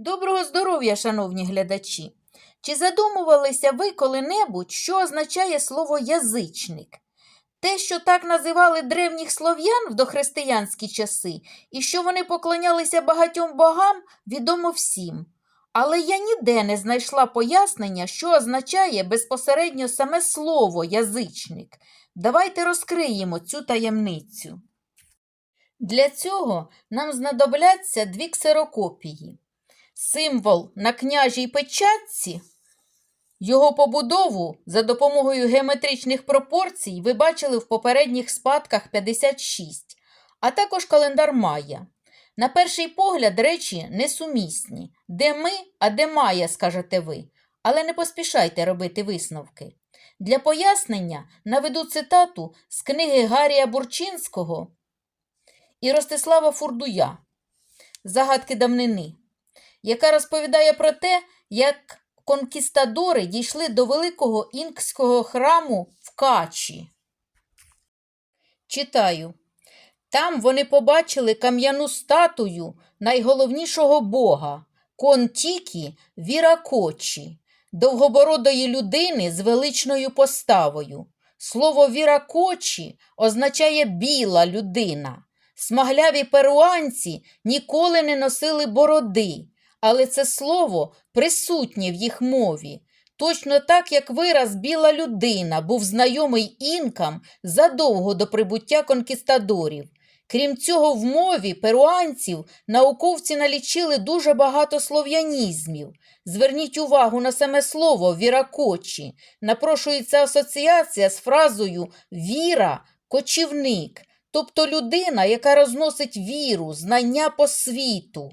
Доброго здоров'я, шановні глядачі! Чи задумувалися ви коли-небудь, що означає слово язичник? Те, що так називали древніх слов'ян в дохристиянські часи, і що вони поклонялися багатьом богам, відомо всім. Але я ніде не знайшла пояснення, що означає безпосередньо саме слово язичник. Давайте розкриємо цю таємницю. Для цього нам знадобляться дві ксерокопії. Символ на княжій печатці, його побудову за допомогою геометричних пропорцій ви бачили в попередніх спадках 56, а також календар Майя. На перший погляд речі несумісні. Де ми, а де Майя, скажете ви. Але не поспішайте робити висновки. Для пояснення наведу цитату з книги Гарія Бурчинського і Ростислава Фурдуя Загадки давнини, яка розповідає про те, як конкістадори дійшли до великого інкського храму в Качі. Читаю. Там вони побачили кам'яну статую найголовнішого бога Контікі Віракочі, довгобородої людини з величною поставою. Слово Віракочі означає біла людина. Смагляві перуанці ніколи не носили бороди, але це слово присутнє в їх мові. Точно так, як вираз біла людина був знайомий інкам задовго до прибуття конкістадорів. Крім цього, в мові перуанців науковці налічили дуже багато слов'янізмів. Зверніть увагу на саме слово віракочі. Напрошується асоціація з фразою віра кочівник, тобто людина, яка розносить віру, знання по світу.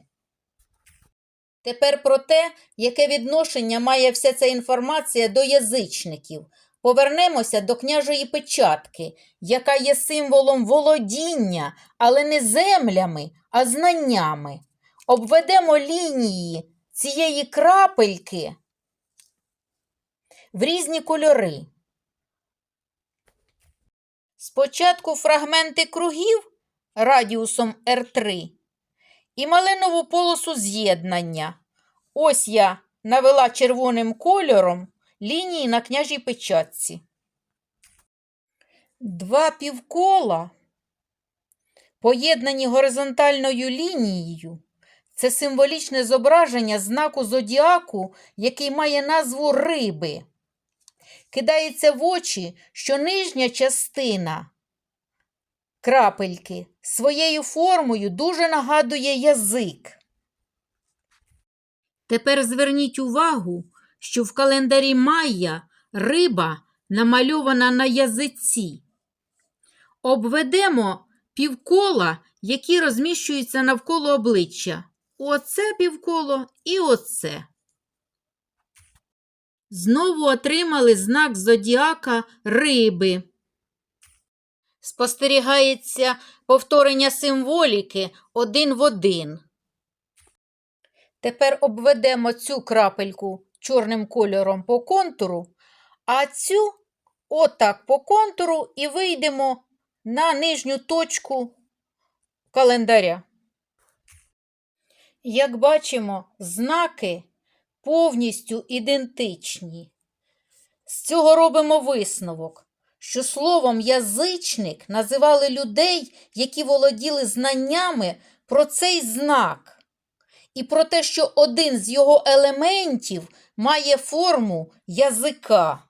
Тепер про те, яке відношення має вся ця інформація до язичників. Повернемося до княжої печатки, яка є символом володіння, але не землями, а знаннями. Обведемо лінії цієї крапельки в різні кольори. Спочатку фрагменти кругів радіусом R3 і малинову полосу з'єднання. Ось я навела червоним кольором лінії на княжій печатці. Два півкола, поєднані горизонтальною лінією, це символічне зображення знаку зодіаку, який має назву риби. Кидається в очі, що нижня частина крапельки своєю формою дуже нагадує язик. Тепер зверніть увагу, що в календарі Майя риба намальована на язиці. Обведемо півкола, які розміщуються навколо обличчя. Оце півколо і оце. Знову отримали знак зодіака риби. Спостерігається повторення символіки один в один. Тепер обведемо цю крапельку чорним кольором по контуру, а цю отак по контуру і вийдемо на нижню точку календаря. Як бачимо, знаки повністю ідентичні. З цього робимо висновок, що словом язичник називали людей, які володіли знаннями про цей знак, і про те, що один з його елементів має форму язика.